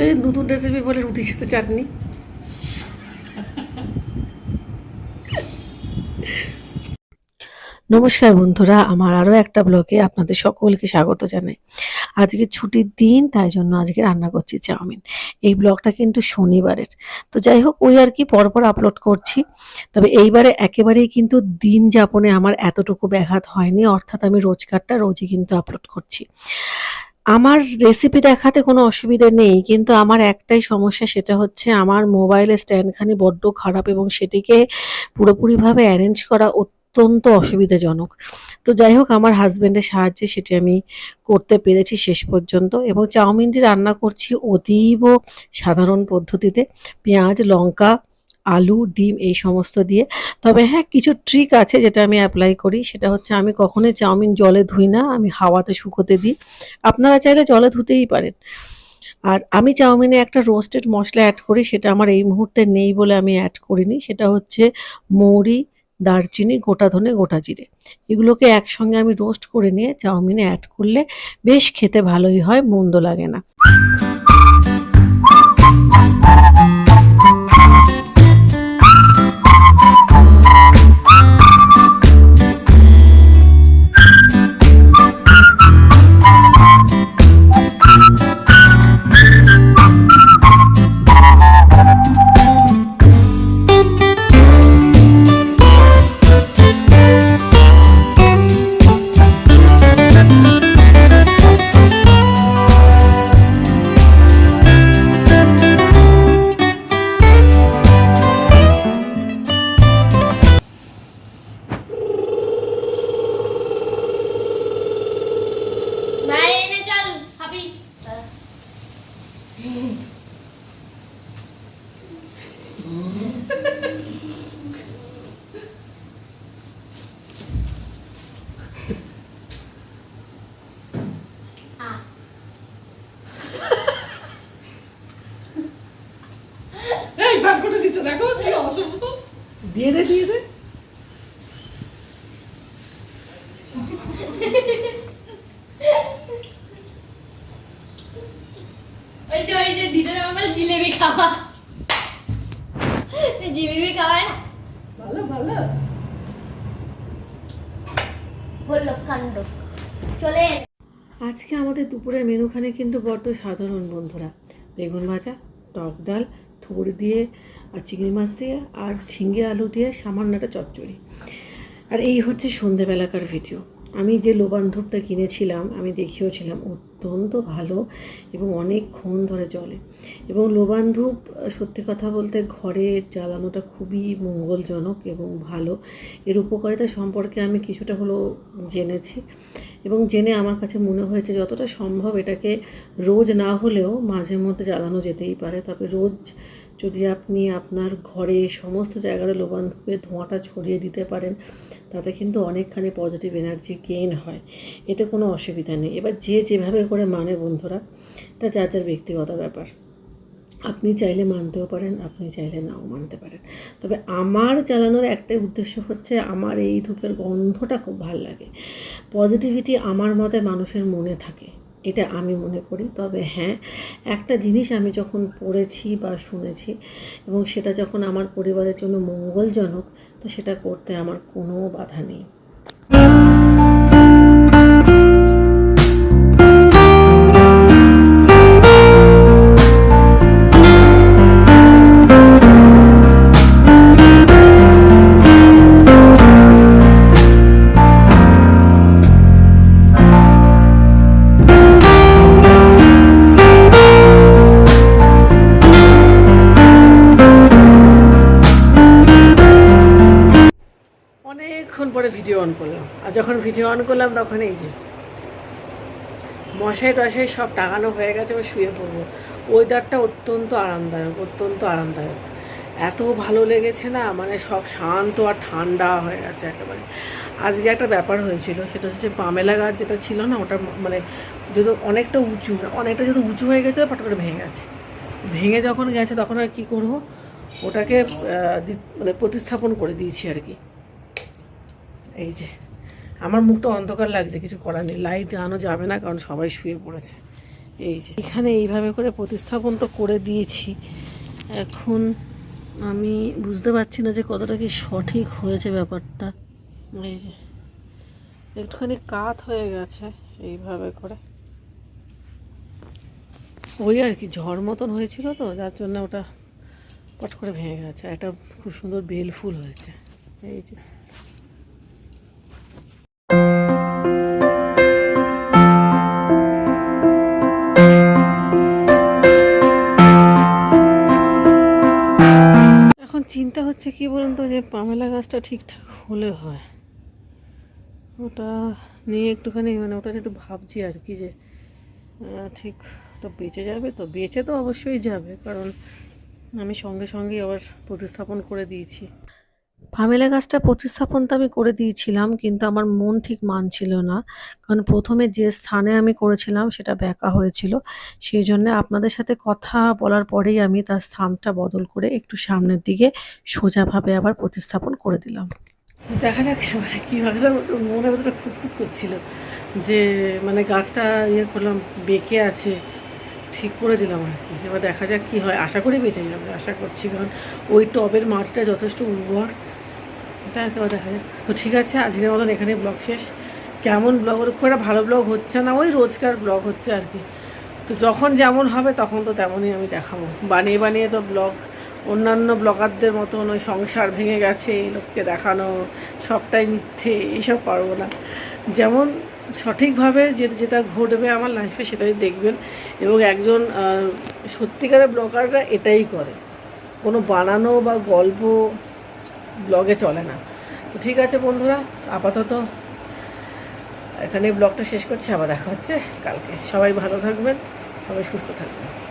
এই নতুন রেসিপি বলে রুটির সাথে চাটনি। নমস্কার বন্ধুরা, আমার আরও একটা ব্লগে আপনাদের সকলকে স্বাগত জানাই। আজকে ছুটির দিন, তাই জন্য আজকে রান্না করছি চাউমিন। এই ব্লগটা কিন্তু শনিবারের। তো যাই হোক, ওই আর কি পরপর আপলোড করছি। তবে এইবারে একেবারেই কিন্তু দিন যাপনে আমার এতটুকু ব্যাঘাত হয়নি, অর্থাৎ আমি রোজকারটা রোজই কিন্তু আপলোড করছি। আমার রেসিপি দেখাতে কোনো অসুবিধা নেই, কিন্তু আমার একটাই সমস্যা সেটা হচ্ছে আমার মোবাইলের স্ট্যান্ডখানি বড্ড খারাপ এবং সেটিকে পুরোপুরিভাবে অ্যারেঞ্জ করা অত্যন্ত অসুবিধাজনক। তো যাই হোক, আমার হাজব্যান্ডের সাহায্যে সেটি আমি করতে পেরেছি শেষ পর্যন্ত এবং চাউমিনটি রান্না করছি অতীব সাধারণ পদ্ধতিতে। পেঁয়াজ, লঙ্কা আলু, ডিম এই সমস্ত দিয়ে। তবে হ্যাঁ কিছু ট্রিক আছে যেটা আমি অ্যাপ্লাই করি। সেটা হচ্ছে আমি কখনোই চাউমিন জলে ধুই না, আমি হাওয়াতে শুকোতে দিই। আপনারা চাইলে জলে ধুতেই পারেন। আর আমি চাউমিনে একটা রোস্টেড মশলা অ্যাড করি, সেটা আমার এই মুহূর্তে নেই বলে আমি অ্যাড করিনি। সেটা হচ্ছে মৌরি, দারচিনি, গোটা ধনে, গোটা জিরে। এগুলোকে একসঙ্গে আমি রোস্ট করে নিয়ে চাউমিনে অ্যাড করলে বেশ খেতে ভালোই হয়, মন্দ লাগে না। দিয়ে দে দিয়ে দে। ওই যে ওই যে দিদার আমার জিলেবি খাওয়া। এই জিলেবি খাওয়ায় না? ভালো ভালো। বলল কাণ্ড। চলে আজকে আমাদের দুপুরের মেনুখানে কিন্তু বড্ড সাধারণ বন্ধুরা। বেগুন ভাজা টক ডাল থুর দিয়ে আর চিংড়ি মাছ দিয়ে আর ঝিঙ্গে আলু দিয়ে সামান্য একটা চচ্চড়ি। আর এই হচ্ছে সন্ধেবেলাকার ভিডিও। আমি যে লোবান্ধবটা কিনেছিলাম, আমি দেখিয়েছিলাম অত্যন্ত ভালো এবং অনেকক্ষণ ধরে চলে। এবং লোবান্ধূপ সত্যি কথা বলতে ঘরে জ্বালানোটা খুবই মঙ্গলজনক এবং ভালো। এর উপকারিতা সম্পর্কে আমি কিছুটা হলেও জেনেছি এবং জেনে আমার কাছে মনে হয়েছে যতটা সম্ভব এটাকে রোজ না হলেও মাঝে মধ্যে জ্বালানো যেতেই পারে। তবে রোজ যদি আপনি আপনার ঘরে সমস্ত জায়গায় লোবান ধূপে ধোঁয়াটা ছড়িয়ে দিতে পারেন, তাতে কিন্তু অনেকখানি পজিটিভ এনার্জি গেইন হয়। এতে কোনো অসুবিধা নেই। এবার যে যেভাবে করে মানে বন্ধুরা তা যার যার ব্যক্তিগত ব্যাপার। আপনি চাইলে মানতেও পারেন, আপনি চাইলে নাও মানতে পারেন। তবে আমার জ্বালানোর একটাই উদ্দেশ্য হচ্ছে, আমার এই ধূপের গন্ধটা খুব ভালো লাগে। পজিটিভিটি আমার মতে মানুষের মনে থাকে। এটা আমি মনে করি। তবে হ্যাঁ একটা জিনিস আমি যখন পড়েছি বা শুনেছি এবং সেটা যখন আমার পরিবারের জন্য মঙ্গলজনক, তো সেটা করতে আমার কোনো বাধা নেই। অনেকক্ষণ পরে ভিডিও অন করলাম। আর যখন ভিডিও অন করলাম, তখন এই যে মশাই টশাই সব টাঙানো হয়ে গেছে, এবার শুয়ে পড়ব। ওয়েদারটা অত্যন্ত আরামদায়ক অত্যন্ত আরামদায়ক। এত ভালো লেগেছে না মানে সব শান্ত আর ঠান্ডা হয়ে গেছে একেবারে। আজকে একটা ব্যাপার হয়েছিল, সেটা হচ্ছে পামেলা গাছ যেটা ছিল না, ওটা মানে যদি অনেকটা উঁচু, অনেকটা যেহেতু উঁচু হয়ে গেছে ফট করে ভেঙে গেছে। ভেঙে যখন গেছে, তখন আর কী করব? ওটাকে মানে প্রতিস্থাপন করে দিয়েছি আর কি। এই যে, আমার মুখটা অন্ধকার লাগছে, কিছু করার নেই। লাইট আনো যাবে না, কারণ সবাই শুয়ে পড়েছে। এই যে, এখানে এইভাবে করে প্রতিস্থাপন তো করে দিয়েছি। এখন আমি বুঝতে পারছি না যে কতটা কি সঠিক হয়েছে ব্যাপারটা। এই যে, একটুখানি কাত হয়ে গেছে এইভাবে করে। ওই আর কি, ঝড় মতন হয়েছিল তো, যার জন্য ওটা পট করে ভেঙে গেছে। একটা খুব সুন্দর বেল ফুল হয়েছে। এই যে। হচ্ছে কি বলুন তো যে পামেলা গাছটা ঠিকঠাক হলে হয়? ওটা নিয়ে একটুখানি মানে ওটা একটু ভাবছি আর কি যে ঠিক তো বেঁচে যাবে তো, বেঁচে তো অবশ্যই যাবে, কারণ আমি সঙ্গে সঙ্গে আবার প্রতিস্থাপন করে দিয়েছি। পামেলা গাছটা প্রতিস্থাপন তো আমি করে দিয়েছিলাম, কিন্তু আমার মন ঠিক মানছিল না। কারণ প্রথমে যে স্থানে আমি করেছিলাম সেটা ব্যাকা হয়েছিল। সেই জন্য আপনাদের সাথে কথা বলার পরেই আমি তার স্থানটা বদল করে একটু সামনের দিকে সোজাভাবে আবার প্রতিস্থাপন করে দিলাম। দেখা যাক মানে কী হয়। মনের ভেতরে খুঁতখুত করছিল যে মানে গাছটা ইয়ে করলাম, বেঁকে আছে, ঠিক করে দিলাম আর কি। এবার দেখা যাক কী হয়। আশা করি বেঁচে যাবে, আশা করছি। কারণ ওই টবের মাটিটা যথেষ্ট উর্বর। এটা একেবারে দেখা যাক। তো ঠিক আছে, আজকের মতন এখানে ব্লগ শেষ। কেমন ব্লগ খুব একটা ভালো ব্লগ হচ্ছে না, ওই রোজকার ব্লগ হচ্ছে আর কি। তো যখন যেমন হবে তখন তো তেমনই আমি দেখাবো। বানিয়ে বানিয়ে তো ব্লগ অন্যান্য ব্লগারদের মতন ওই সংসার ভেঙে গেছে লোককে দেখানো, সবটাই মিথ্যে, এইসব পারব না। যেমন সঠিকভাবে যে, যেটা ঘটবে আমার লাইফে সেটাই দেখবেন। এবং একজন সত্যিকারের ব্লগাররা এটাই করে। কোনো বানানো বা গল্প ব্লগে চলে না। তো ঠিক আছে বন্ধুরা, আপাতত এখানে ব্লগটা শেষ করছি, আবার দেখা হচ্ছে কালকে। সবাই ভালো থাকবেন, সবাই সুস্থ থাকবেন।